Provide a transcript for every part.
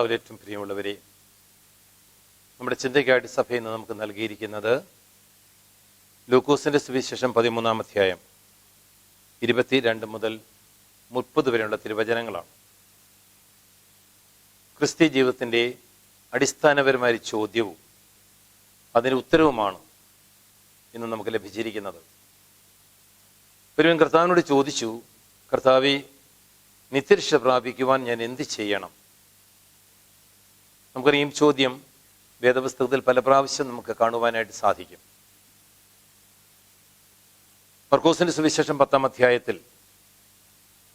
കർത്താവിൽ ഏറ്റവും പ്രിയമുള്ളവരെ നമ്മുടെ ചിന്തയ്ക്കായിട്ട് സഭയിൽ നിന്ന് നമുക്ക് നൽകിയിരിക്കുന്നത് ലൂക്കോസിന്റെ സുവിശേഷം പതിമൂന്നാം അധ്യായം ഇരുപത്തി രണ്ട് മുതൽ മുപ്പത് വരെയുള്ള തിരുവചനങ്ങളാണ്. ക്രിസ്ത്യ ജീവിതത്തിന്റെ അടിസ്ഥാനപരമായ ചോദ്യവും അതിന് ഉത്തരവുമാണ് ഇന്ന് നമുക്ക് ലഭിച്ചിരിക്കുന്നത്. ഒരുവൻ കർത്താവിനോട് ചോദിച്ചു കർത്താവെ നിത്യരക്ഷ പ്രാപിക്കുവാൻ ഞാൻ എന്ത് ചെയ്യണം? നമുക്കറിയാം ചോദ്യം വേദപുസ്തകത്തിൽ പല പ്രാവശ്യം നമുക്ക് കാണുവാനായിട്ട് സാധിക്കും. മർക്കോസിന്റെ സുവിശേഷം പത്താം അധ്യായത്തിൽ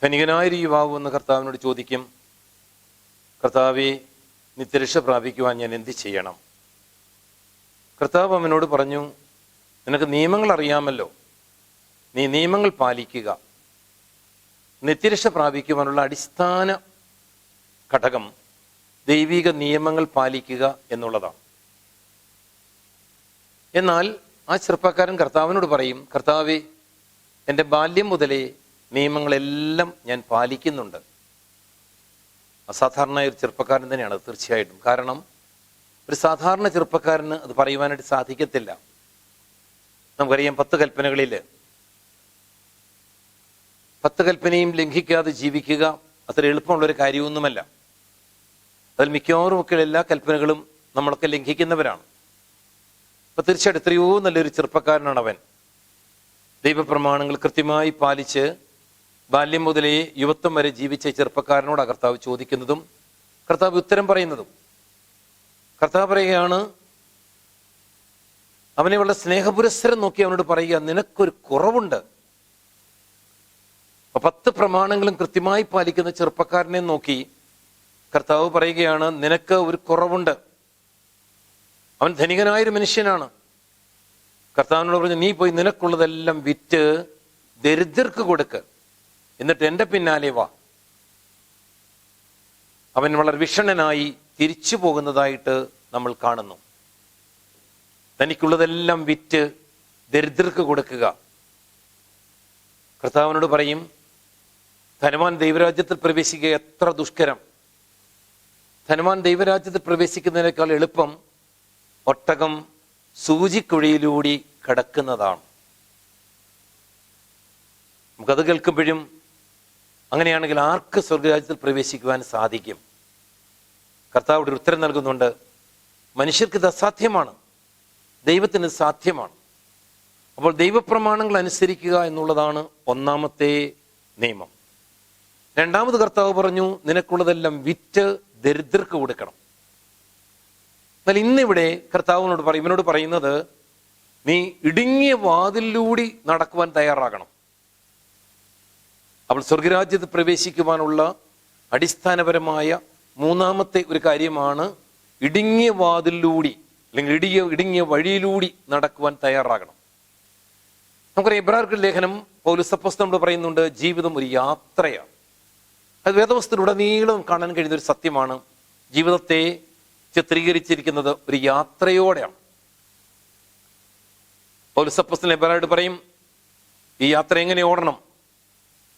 ധനികനായൊരു യുവാവ് എന്ന് കർത്താവിനോട് ചോദിക്കും കർത്താവെ നിത്യരക്ഷ പ്രാപിക്കുവാൻ ഞാൻ എന്ത് ചെയ്യണം? കർത്താവ് അവനോട് പറഞ്ഞു നിനക്ക് നിയമങ്ങൾ അറിയാമല്ലോ. നീ നിയമങ്ങൾ പാലിക്കുക. നിത്യരക്ഷ പ്രാപിക്കുവാനുള്ള അടിസ്ഥാന ഘടകം ദൈവിക നിയമങ്ങൾ പാലിക്കുക എന്നുള്ളതാണ്. എന്നാൽ ആ ചെറുപ്പക്കാരൻ കർത്താവിനോട് പറയും കർത്താവെ എന്റെ ബാല്യം മുതലേ നിയമങ്ങളെല്ലാം ഞാൻ പാലിക്കുന്നുണ്ട്. അസാധാരണമായ ഒരു ചെറുപ്പക്കാരൻ തന്നെയാണ് തീർച്ചയായിട്ടും. കാരണം ഒരു സാധാരണ ചെറുപ്പക്കാരന് അത് പറയുവാനായിട്ട് സാധിക്കത്തില്ല. നമുക്കറിയാം പത്ത് കൽപ്പനകളിൽ പത്ത് കൽപ്പനയും ലംഘിക്കാതെ ജീവിക്കുക അത്ര എളുപ്പമുള്ളൊരു കാര്യമൊന്നുമല്ല. അതിൽ മിക്കവാറും ഒക്കെ എല്ലാ കൽപ്പനകളും നമ്മളൊക്കെ ലംഘിക്കുന്നവരാണ്. അപ്പൊ തീർച്ചയായിട്ടും എത്രയോ നല്ലൊരു ചെറുപ്പക്കാരനാണ് അവൻ. ദൈവപ്രമാണങ്ങൾ കൃത്യമായി പാലിച്ച് ബാല്യം മുതലേ യുവത്വം വരെ ജീവിച്ച ചെറുപ്പക്കാരനോട് കർത്താവ് ചോദിക്കുന്നതും കർത്താവ് ഉത്തരം പറയുന്നതും. കർത്താവ് പറയുകയാണ് അവനെ വളരെ സ്നേഹപുരസ്സരം നോക്കി അവനോട് പറയുക നിനക്കൊരു കുറവുണ്ട്. പത്ത് പ്രമാണങ്ങളും കൃത്യമായി പാലിക്കുന്ന ചെറുപ്പക്കാരനെ നോക്കി കർത്താവ് പറയുകയാണ് നിനക്ക് ഒരു കുറവുണ്ട്. അവൻ ധനികനായൊരു മനുഷ്യനാണ്. കർത്താവിനോട് പറഞ്ഞു നീ പോയി നിനക്കുള്ളതെല്ലാം വിറ്റ് ദരിദ്രർക്ക് കൊടുക്ക്. എന്നിട്ട് എന്റെ പിന്നാലെ വാ. അവൻ വളരെ വിഷണനായി തിരിച്ചു പോകുന്നതായിട്ട് നമ്മൾ കാണുന്നു. തനിക്കുള്ളതെല്ലാം വിറ്റ് ദരിദ്രർക്ക് കൊടുക്കുക. കർത്താവിനോട് പറയും ധനവാൻ ദൈവരാജ്യത്തിൽ പ്രവേശിക്കുക എത്ര ദുഷ്കരം. ധനവാൻ ദൈവരാജ്യത്ത് പ്രവേശിക്കുന്നതിനേക്കാൾ എളുപ്പം ഒട്ടകം സൂചിക്കുഴിയിലൂടി കടക്കുന്നതാണ്. നമുക്കത് കേൾക്കുമ്പോഴും അങ്ങനെയാണെങ്കിൽ ആർക്ക് സ്വർഗരാജ്യത്തിൽ പ്രവേശിക്കുവാൻ സാധിക്കും? കർത്താവ് ഒരു ഉത്തരം നൽകുന്നുണ്ട്. മനുഷ്യർക്ക് ഇത് അസാധ്യമാണ്. ദൈവത്തിന് സാധ്യമാണ്. അപ്പോൾ ദൈവപ്രമാണങ്ങൾ അനുസരിക്കുക എന്നുള്ളതാണ് ഒന്നാമത്തെ നിയമം. രണ്ടാമത് കർത്താവ് പറഞ്ഞു നിനക്കുള്ളതെല്ലാം വിറ്റ് ദരിദ്രർക്ക് കൊടുക്കണം. എന്നാൽ ഇന്നിവിടെ കർത്താവിനോട് പറയും ഇവനോട് പറയുന്നത് നീ ഇടുങ്ങിയ വാതിലൂടി നടക്കുവാൻ തയ്യാറാകണം. അവൾ സ്വർഗരാജ്യത്ത് പ്രവേശിക്കുവാനുള്ള അടിസ്ഥാനപരമായ മൂന്നാമത്തെ ഒരു കാര്യമാണ് ഇടുങ്ങിയ വാതിലൂടി അല്ലെങ്കിൽ ഇടിയ ഇടുങ്ങിയ വഴിയിലൂടി നടക്കുവാൻ തയ്യാറാകണം. നമുക്കറിയാം ഇബ്രാഹിം ലേഖനം പൗലുസപ്പസ് നമ്മൾ പറയുന്നുണ്ട് ജീവിതം ഒരു യാത്രയാണ്. അത് വേദവസ്തുലുടനീളം കാണാൻ കഴിയുന്ന ഒരു സത്യമാണ്. ജീവിതത്തെ ചിത്രീകരിച്ചിരിക്കുന്നത് ഒരു യാത്രയോടെയാണ്. പൗലുസപ്പസിന് എബ്രാഹിം പറയും ഈ യാത്ര എങ്ങനെ ഓടണം?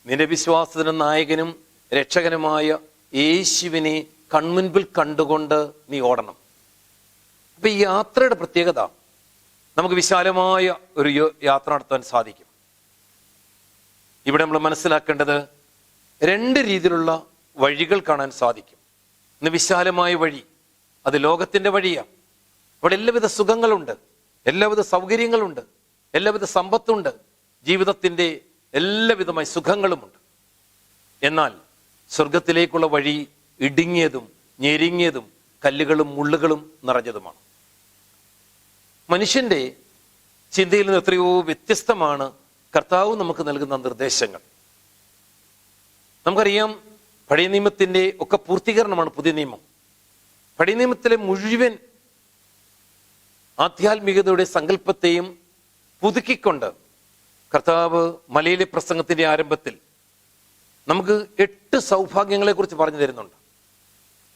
നിന്റെ വിശ്വാസത്തിന് നായകനും രക്ഷകനുമായ യേശുവിനെ കൺമുൻപിൽ കണ്ടുകൊണ്ട് നീ ഓടണം. അപ്പൊ ഈ യാത്രയുടെ പ്രത്യേകത നമുക്ക് വിശാലമായ ഒരു യാത്ര നടത്താൻ സാധിക്കും. ഇവിടെ നമ്മൾ മനസ്സിലാക്കേണ്ടത് രണ്ട് രീതിയിലുള്ള വഴികൾ കാണാൻ സാധിക്കും. ഇന്ന് വിശാലമായ വഴി അത് ലോകത്തിന്റെ വഴിയാണ് അവിടെ എല്ലാവിധ സുഖങ്ങളുണ്ട് എല്ലാവിധ സൗകര്യങ്ങളുണ്ട് എല്ലാവിധ സമ്പത്തുണ്ട് ജീവിതത്തിന്റെ എല്ലാവിധമായ സുഖങ്ങളുമുണ്ട്. എന്നാൽ സ്വർഗത്തിലേക്കുള്ള വഴി ഇടുങ്ങിയതും ഞെരുങ്ങിയതും കല്ലുകളും മുള്ളുകളും നിറഞ്ഞതുമാണ്. മനുഷ്യന്റെ ചിന്തയിൽ നിന്ന് എത്രയോ വ്യത്യസ്തമാണ് കർത്താവ് നമുക്ക് നൽകുന്ന നിർദ്ദേശങ്ങൾ. നമുക്കറിയാം പഴയ നിയമത്തിന്റെ ഒക്കെ പൂർത്തീകരണമാണ് പുതിയ നിയമം. പഴയ നിയമത്തിലെ മുഴുവൻ ആധ്യാത്മികതയുടെ സങ്കല്പത്തെയും പുതുക്കിക്കൊണ്ട് കർത്താവ് മലയിലെ പ്രസംഗത്തിന്റെ ആരംഭത്തിൽ നമുക്ക് എട്ട് സൗഭാഗ്യങ്ങളെക്കുറിച്ച് പറഞ്ഞു തരുന്നുണ്ട്.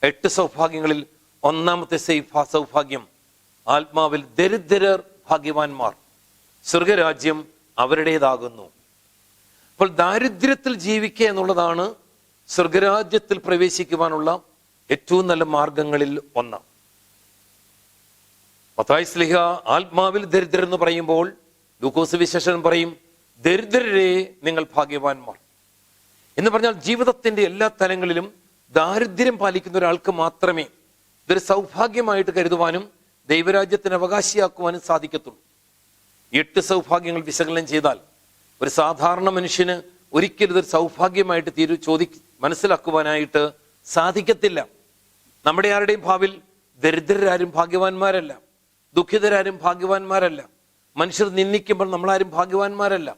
എട്ട് സൗഭാഗ്യങ്ങളിൽ ഒന്നാമത്തെ സൈഫ സൗഭാഗ്യം ആത്മാവിൽ ദരിദ്രർ ഭാഗ്യവാന്മാർ. സ്വർഗരാജ്യം അവരുടേതാകുന്നു. അപ്പോൾ ദാരിദ്ര്യത്തിൽ ജീവിക്കുക എന്നുള്ളതാണ് സ്വർഗരാജ്യത്തിൽ പ്രവേശിക്കുവാനുള്ള ഏറ്റവും നല്ല മാർഗങ്ങളിൽ ഒന്ന്. മത്തായി സ്ലിഹ ആത്മാവിൽ ദരിദ്രർ എന്ന് പറയുമ്പോൾ ലൂക്കോസ് വിശേഷൻ പറയും ദരിദ്രരെ നിങ്ങൾ ഭാഗ്യവാന്മാർ. എന്ന് പറഞ്ഞാൽ ജീവിതത്തിന്റെ എല്ലാ തലങ്ങളിലും ദാരിദ്ര്യം പാലിക്കുന്ന ഒരാൾക്ക് മാത്രമേ ഇതൊരു സൗഭാഗ്യമായിട്ട് കരുതുവാനും ദൈവരാജ്യത്തിന് അവകാശിയാക്കുവാനും സാധിക്കത്തുള്ളൂ. എട്ട് സൗഭാഗ്യങ്ങൾ വിശകലനം ചെയ്താൽ ഒരു സാധാരണ മനുഷ്യന് ഒരിക്കലും ഇതൊരു സൗഭാഗ്യമായിട്ട് തീരു ചോദി മനസ്സിലാക്കുവാനായിട്ട് സാധിക്കത്തില്ല. നമ്മുടെ ആരുടെയും ഭാവിൽ ദരിദ്രരാരും ഭാഗ്യവാന്മാരല്ല. ദുഃഖിതരാരും ഭാഗ്യവാന്മാരല്ല. മനുഷ്യർ നിന്ദിക്കുമ്പോൾ നമ്മളാരും ഭാഗ്യവാന്മാരല്ല.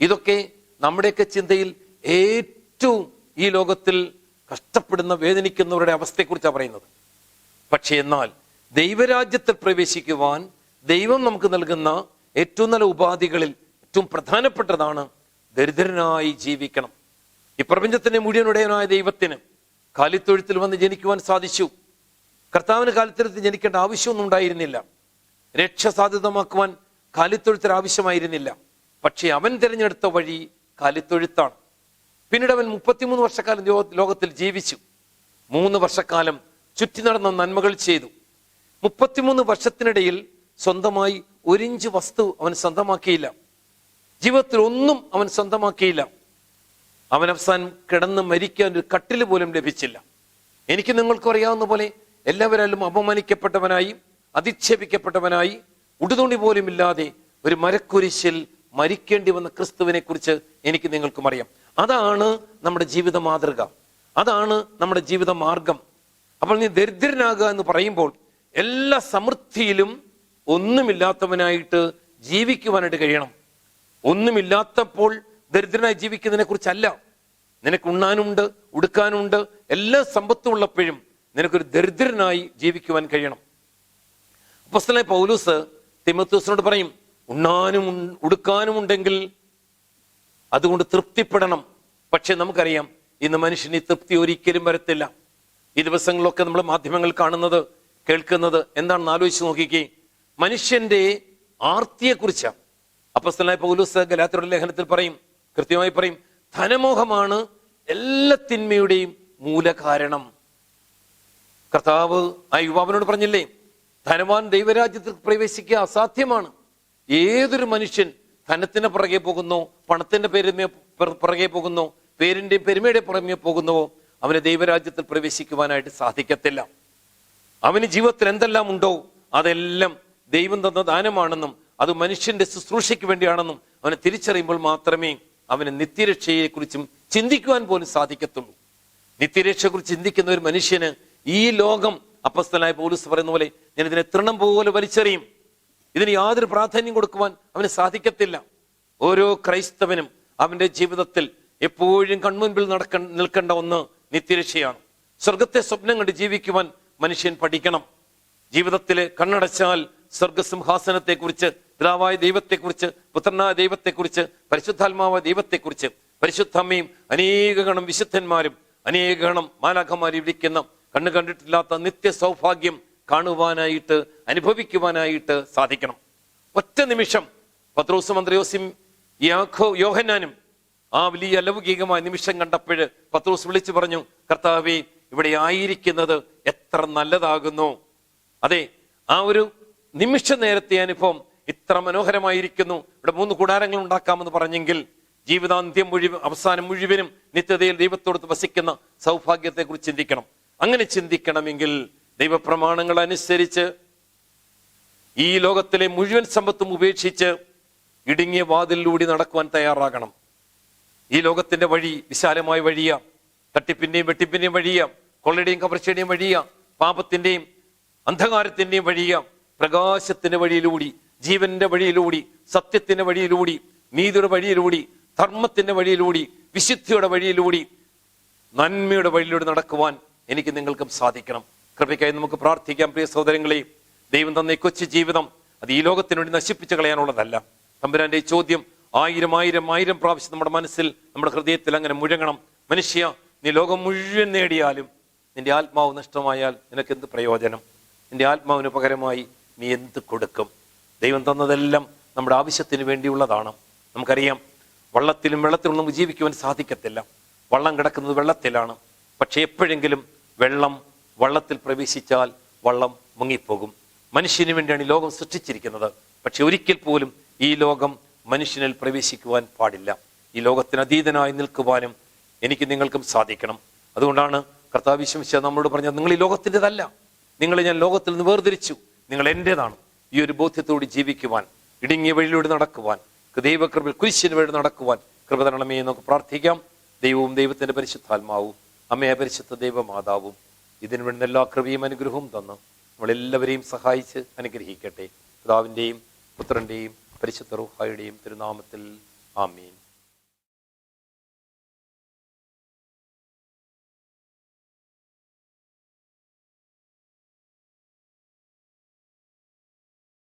ഇതൊക്കെ നമ്മുടെയൊക്കെ ചിന്തയിൽ ഏറ്റവും ഈ ലോകത്തിൽ കഷ്ടപ്പെടുന്ന വേദനിക്കുന്നവരുടെ അവസ്ഥയെക്കുറിച്ചാണ് പറയുന്നത്. പക്ഷെ എന്നാൽ ദൈവരാജ്യത്തിൽ പ്രവേശിക്കുവാൻ ദൈവം നമുക്ക് നൽകുന്ന ഏറ്റവും നല്ല ഉപാധികളിൽ ഏറ്റവും പ്രധാനപ്പെട്ടതാണ് ദരിദ്രനായി ജീവിക്കണം. ഈ പ്രപഞ്ചത്തിന്റെ മുഴുവനുടയനായ ദൈവത്തിന് കാലിത്തൊഴുത്തിൽ വന്ന് ജനിക്കുവാൻ സാധിച്ചു. കർത്താവിന് കാലിത്തൊഴുത്തിൽ ജനിക്കേണ്ട ആവശ്യമൊന്നും ഉണ്ടായിരുന്നില്ല. രക്ഷ സാധ്യതമാക്കുവാൻ കാലിത്തൊഴുത്തിൽ ആവശ്യമായിരുന്നില്ല. പക്ഷേ അവൻ തിരഞ്ഞെടുത്ത വഴി കാലിത്തൊഴുത്താണ്. പിന്നീട് അവൻ മുപ്പത്തിമൂന്ന് വർഷക്കാലം ലോകത്തിൽ ജീവിച്ചു. മൂന്ന് വർഷക്കാലം ചുറ്റി നടന്ന നന്മകൾ ചെയ്തു. മുപ്പത്തിമൂന്ന് വർഷത്തിനിടയിൽ സ്വന്തമായി ഒരിഞ്ച് വസ്തു അവൻ സ്വന്തമാക്കിയില്ല. ജീവിതത്തിൽ ഒന്നും അവൻ സ്വന്തമാക്കിയില്ല. അവൻ അവസാനം കിടന്ന് മരിക്കാൻ ഒരു കട്ടിൽ പോലും ലഭിച്ചില്ല. എനിക്ക് നിങ്ങൾക്ക് അറിയാവുന്ന പോലെ എല്ലാവരാലും അപമാനിക്കപ്പെട്ടവനായി അധിക്ഷേപിക്കപ്പെട്ടവനായി ഉടുതുണി പോലും ഇല്ലാതെ ഒരു മരക്കുരിശിൽ മരിക്കേണ്ടി വന്ന ക്രിസ്തുവിനെ കുറിച്ച് എനിക്ക് നിങ്ങൾക്കും അറിയാം. അതാണ് നമ്മുടെ ജീവിത മാതൃക. അതാണ് നമ്മുടെ ജീവിത മാർഗം. അപ്പോൾ നീ ദരിദ്രനാകുക എന്ന് പറയുമ്പോൾ എല്ലാ സമൃദ്ധിയിലും ഒന്നുമില്ലാത്തവനായിട്ട് ജീവിക്കുവാനായിട്ട് കഴിയണം. ഒന്നുമില്ലാത്തപ്പോൾ ദരിദ്രനായി ജീവിക്കുന്നതിനെ കുറിച്ചല്ല. നിനക്ക് ഉണ്ണാനുണ്ട് ഉടുക്കാനുണ്ട് എല്ലാ സമ്പത്തും ഉള്ളപ്പോഴും നിനക്കൊരു ദരിദ്രനായി ജീവിക്കുവാൻ കഴിയണം. അപ്പസ്തലായ പൗലൂസ് തിമത്തൂസിനോട് പറയും ഉണ്ണാനും ഉടുക്കാനും ഉണ്ടെങ്കിൽ അതുകൊണ്ട് തൃപ്തിപ്പെടണം. പക്ഷെ നമുക്കറിയാം ഇന്ന് മനുഷ്യന് ഈ തൃപ്തി ഒരിക്കലും വരത്തില്ല. ഈ ദിവസങ്ങളിലൊക്കെ നമ്മൾ മാധ്യമങ്ങൾ കാണുന്നത് കേൾക്കുന്നത് എന്താണെന്ന് ആലോചിച്ച് നോക്കിക്കേ. മനുഷ്യന്റെ ആർത്തിയെക്കുറിച്ചാണ് അപ്പസ്തലനായ പൗലൂസ് ഗലാത്തരുടെ ലേഖനത്തിൽ പറയും കൃത്യമായി പറയും ധനമോഹമാണ് എല്ലാ തിന്മയുടെയും മൂലകാരണം. കർത്താവ് ആ യുവാവിനോട് പറഞ്ഞില്ലേ ധനവാൻ ദൈവരാജ്യത്തിൽ പ്രവേശിക്കുക അസാധ്യമാണ്. ഏതൊരു മനുഷ്യൻ ധനത്തിന് പുറകെ പോകുന്നു പണത്തിന്റെ പെരുമ പുറകെ പോകുന്നു പേരിന്റെ പെരുമയുടെ പുറമെ പോകുന്നുവോ അവന് ദൈവരാജ്യത്തിൽ പ്രവേശിക്കുവാനായിട്ട് സാധിക്കത്തില്ല. അവന് ജീവിതത്തിൽ എന്തെല്ലാം ഉണ്ടോ അതെല്ലാം ദൈവം തന്ന ദാനമാണെന്നും അത് മനുഷ്യന്റെ ശുശ്രൂഷയ്ക്ക് വേണ്ടിയാണെന്നും അവനെ തിരിച്ചറിയുമ്പോൾ മാത്രമേ അവന് നിത്യരക്ഷയെക്കുറിച്ചും ചിന്തിക്കുവാൻ പോലും സാധിക്കത്തുള്ളൂ. നിത്യരക്ഷയെക്കുറിച്ച് ചിന്തിക്കുന്ന ഒരു മനുഷ്യന് ഈ ലോകം അപ്പസ്തനായ പോലീസ് പറയുന്ന പോലെ ഞാൻ ഇതിനെ തൃണം പോലെ വലിച്ചെറിയും. ഇതിന് യാതൊരു പ്രാധാന്യം കൊടുക്കുവാൻ അവന് സാധിക്കത്തില്ല. ഓരോ ക്രൈസ്തവനും അവന്റെ ജീവിതത്തിൽ എപ്പോഴും കൺമുൻപിൽ നടക്ക നിൽക്കേണ്ട ഒന്ന് നിത്യരക്ഷയാണ്. സ്വർഗത്തെ സ്വപ്നം കണ്ട് ജീവിക്കുവാൻ മനുഷ്യൻ പഠിക്കണം. ജീവിതത്തിൽ കണ്ണടച്ചാൽ സ്വർഗസിംഹാസനത്തെക്കുറിച്ച് പിതാവായ ദൈവത്തെക്കുറിച്ച് പുത്രനായ ദൈവത്തെക്കുറിച്ച് പരിശുദ്ധാത്മാവായ ദൈവത്തെക്കുറിച്ച് പരിശുദ്ധമ്മയും അനേക ഗണം വിശുദ്ധന്മാരും അനേക ഗണം മാലാഖമാരി വിളിക്കുന്ന കണ്ണു കണ്ടിട്ടില്ലാത്ത നിത്യ സൗഭാഗ്യം കാണുവാനായിട്ട് അനുഭവിക്കുവാനായിട്ട് സാധിക്കണം. ഒറ്റ നിമിഷം. പത്രോസ് മന്ത്രിയോസിം യാഖോ യോഹന്നാനും ആ വലിയ അലൗകികമായ നിമിഷം കണ്ടപ്പോൾ പത്രോസ് വിളിച്ചു പറഞ്ഞു കർത്താവേ ഇവിടെ ആയിരിക്കുന്നത് എത്ര നല്ലതാകുന്നു. അതെ ആ ഒരു നിമിഷ നേരത്തെ അനുഭവം ഇത്ര മനോഹരമായിരിക്കുന്നു. ഇവിടെ മൂന്ന് കൂടാരങ്ങൾ ഉണ്ടാക്കാമെന്ന് പറഞ്ഞെങ്കിൽ ജീവിതാന്ത്യം മുഴുവൻ അവസാനം മുഴുവനും നിത്യതയിൽ ദൈവത്തോടത്ത് വസിക്കുന്ന സൗഭാഗ്യത്തെക്കുറിച്ച് ചിന്തിക്കണം. അങ്ങനെ ചിന്തിക്കണമെങ്കിൽ ദൈവപ്രമാണങ്ങൾ അനുസരിച്ച് ഈ ലോകത്തിലെ മുഴുവൻ സമ്പത്തും ഉപേക്ഷിച്ച് ഇടുങ്ങിയ വാതിലിലൂടെ നടക്കുവാൻ തയ്യാറാകണം. ഈ ലോകത്തിന്റെ വഴി വിശാലമായ വഴിയ. തട്ടിപ്പിന്റെയും വെട്ടിപ്പിന്റെയും വഴിയ. കൊള്ളയുടെയും കവർച്ചയുടെയും വഴിയ. പാപത്തിന്റെയും അന്ധകാരത്തിന്റെയും വഴിയാ. പ്രകാശത്തിന്റെ വഴിയിലൂടി ജീവന്റെ വഴിയിലൂടി സത്യത്തിന്റെ വഴിയിലൂടി നീതിയുടെ വഴിയിലൂടി ധർമ്മത്തിന്റെ വഴിയിലൂടി വിശുദ്ധിയുടെ വഴിയിലൂടി നന്മയുടെ വഴിയിലൂടെ നടക്കുവാൻ എനിക്ക് നിങ്ങൾക്കും സാധിക്കണം. കൃപയ്ക്കായി നമുക്ക് പ്രാർത്ഥിക്കാം പ്രിയ സഹോദരങ്ങളെ. ദൈവം തന്ന കൊച്ചു ജീവിതം അത് ഈ ലോകത്തിനുവേണ്ടി നശിപ്പിച്ചു കളയാനുള്ളതല്ല. തമ്പുരാന്റെ ഈ ചോദ്യം ആയിരം ആയിരം ആയിരം പ്രാവശ്യം നമ്മുടെ മനസ്സിൽ നമ്മുടെ ഹൃദയത്തിൽ അങ്ങനെ മുഴങ്ങണം. മനുഷ്യ നീ ലോകം മുഴുവൻ നേടിയാലും നിന്റെ ആത്മാവ് നഷ്ടമായാൽ നിനക്ക് എന്ത് പ്രയോജനം? നിന്റെ ആത്മാവിന് പകരമായി നീ എന്ത് കൊടുക്കും? ദൈവം തന്നതെല്ലാം നമ്മുടെ ആവശ്യത്തിന് വേണ്ടിയുള്ളതാണ്. നമുക്കറിയാം വള്ളത്തിലും വെള്ളത്തിലും നമുക്ക് ജീവിക്കുവാൻ സാധിക്കത്തില്ല. വള്ളം കിടക്കുന്നത് വെള്ളത്തിലാണ്. പക്ഷെ എപ്പോഴെങ്കിലും വെള്ളം വള്ളത്തിൽ പ്രവേശിച്ചാൽ വള്ളം മുങ്ങിപ്പോകും. മനുഷ്യന് വേണ്ടിയാണ് ഈ ലോകം സൃഷ്ടിച്ചിരിക്കുന്നത്. പക്ഷെ ഒരിക്കൽ പോലും ഈ ലോകം മനുഷ്യനിൽ പ്രവേശിക്കുവാൻ പാടില്ല. ഈ ലോകത്തിന് അതീതനായി നിൽക്കുവാനും എനിക്ക് നിങ്ങൾക്കും സാധിക്കണം. അതുകൊണ്ടാണ് കർത്താവ് വിശ്വസിച്ച നമ്മളോട് പറഞ്ഞത് നിങ്ങൾ ഈ ലോകത്തിന്റെതല്ല. നിങ്ങളെ ഞാൻ ലോകത്തിൽ നിന്ന് വേർതിരിച്ചു. നിങ്ങൾ എന്റെതാണ് ഈ ഒരു ബോധ്യത്തോട് ജീവിക്കുവാൻ ഇടുങ്ങിയ വഴിയിലൂടെ നടക്കുവാൻ ദൈവകൃപയിൽ കുരിശിന് വഴി നടക്കുവാൻ കൃപ തരണമേ നമുക്ക് പ്രാർത്ഥിക്കാം. ദൈവവും ദൈവത്തിന്റെ പരിശുദ്ധാത്മാവും അമ്മയെ പരിശുദ്ധ ദൈവമാതാവും ഇതിനു വേണ്ട എല്ലാ കൃപയും അനുഗ്രഹവും തന്ന് നമ്മളെല്ലാവരെയും സഹായിച്ച് അനുഗ്രഹിക്കട്ടെ. പിതാവിന്റെയും പുത്രന്റെയും പരിശുദ്ധ റൂഹായുടെയും തിരുനാമത്തിൽ ആമീൻ.